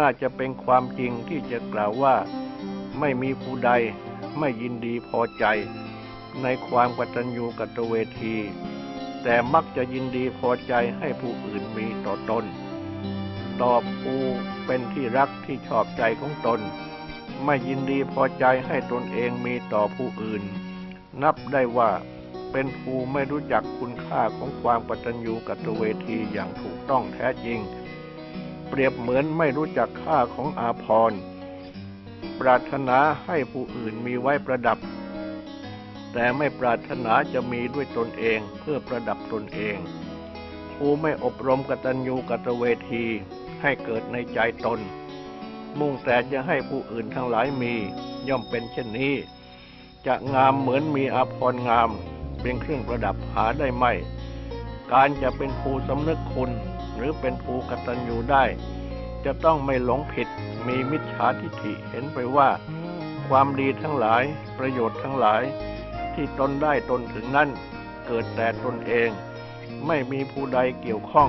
น่าจะเป็นความจริงที่จะกล่าวว่า ไม่มีผู้ใดไม่ยินดีพอใจ ในความกตัญญูกตเวที แต่มักจะยินดีพอใจให้ผู้อื่นมีต่อตน ตอบผู้เป็นที่รักที่ชอบใจของตน ไม่ยินดีพอใจให้ตนเองมีต่อผู้อื่น นับได้ว่าเป็นผู้ไม่รู้จักคุณค่าของความกตัญญูกตเวทีอย่างถูกต้องแท้จริง เปรียบเหมือนไม่รู้จักค่าของอาภรปรารถนาให้ผู้อื่นมีไว้ประดับ แต่ไม่ปรารถนาจะมีด้วยตนเองเพื่อประดับตนเองผู้ไม่อบรมกตัญญูกตเวทีให้เกิดในใจตน มุ่งแต่จะให้ผู้อื่นทั้งหลายมี ย่อมเป็นเช่นนี้ จะงามเหมือนมีอาภรณ์งาม เป็นเครื่องประดับหาได้ไม่ การจะเป็นผู้สำนึกคุณ หรือเป็นภูกตัญญูได้ จะต้องไม่หลงผิดมีมิจฉาทิฏฐิเห็นไปว่า ความดีทั้งหลายประโยชน์ทั้งหลาย ที่ตนได้ตนถึงนั้น เกิดแต่ตนเอง ไม่มีผู้ใดเกี่ยวข้อง